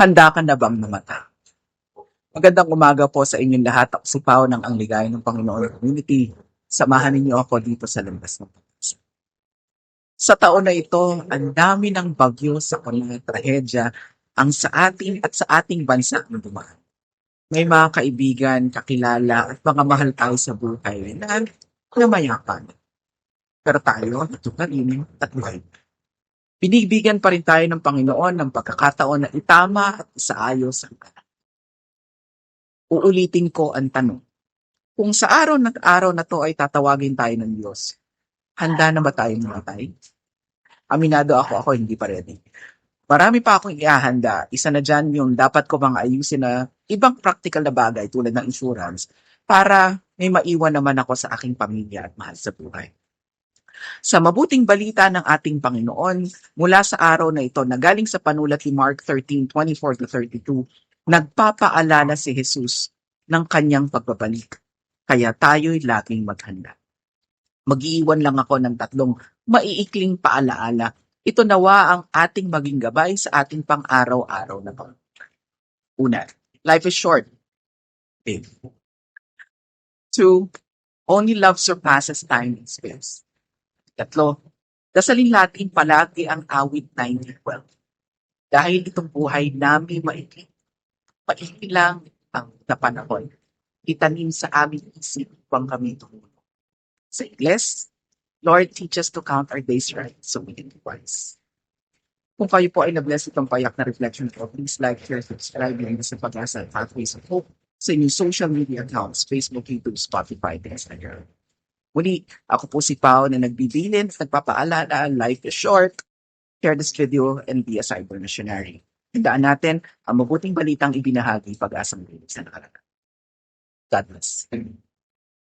Handa ka na bang mamatay? Magandang umaga po sa inyong lahat. Ako si Pao ng Ang Ligay ng Panginoon Community. Samahan ninyo ako dito sa landas ng pag-asa. Sa taon na ito, ang dami ng bagyo sa mga trahedya ang sa ating at sa ating bansa ang dumaan. May mga kaibigan, kakilala at mga mahal tayo sa buhay na namayapan. Pero tayo, natutalin at buhay. Binibigyan pa rin tayo ng Panginoon ng pagkakataon na itama at isaayos ang lahat. Uulitin ko ang tanong. Kung sa araw na araw na to ay tatawagin tayo ng Diyos, handa na ba tayong mamatay? Aminado ako, ako hindi pa ready. Marami pa akong ihahanda. Isa na dyan yung dapat ko mga ayusin na ibang practical na bagay tulad ng insurance para may maiwan naman ako sa aking pamilya at mahal sa buhay. Sa mabuting balita ng ating Panginoon, mula sa araw na ito na galing sa panulat ni Mark 13:24 to 32, nagpapaalala si Jesus ng kanyang pagbabalik. Kaya tayo'y laging maghanda. Mag-iiwan lang ako ng tatlong maiikling paalaala. Ito nawa ang ating maging gabay sa ating pang-araw-araw na pamumuhay. Una, life is short. Babe. Two, only love surpasses time and space. Tatlo, dasalin natin palagi ang awit 1912. Dahil itong buhay namin maikli, maikli lang ang napanahon. Itanim sa aming isip upang kami tumulong. Sa Ingles, Lord, teach us to count our days right so we can be wise. Kung kayo po ay na-bless itong payak na reflection ko, please like, share, subscribe, and sa pag-asa at Pathways of Hope sa inyong social media accounts, Facebook, YouTube, Spotify, Instagram. Muli, ako po si Pao na nagbibilin at nagpapaalala, life is short, share this video and be a cyber missionary. Tandaan natin ang mabuting balitang ibinahagi pag-asang linis na nakalagay. God bless.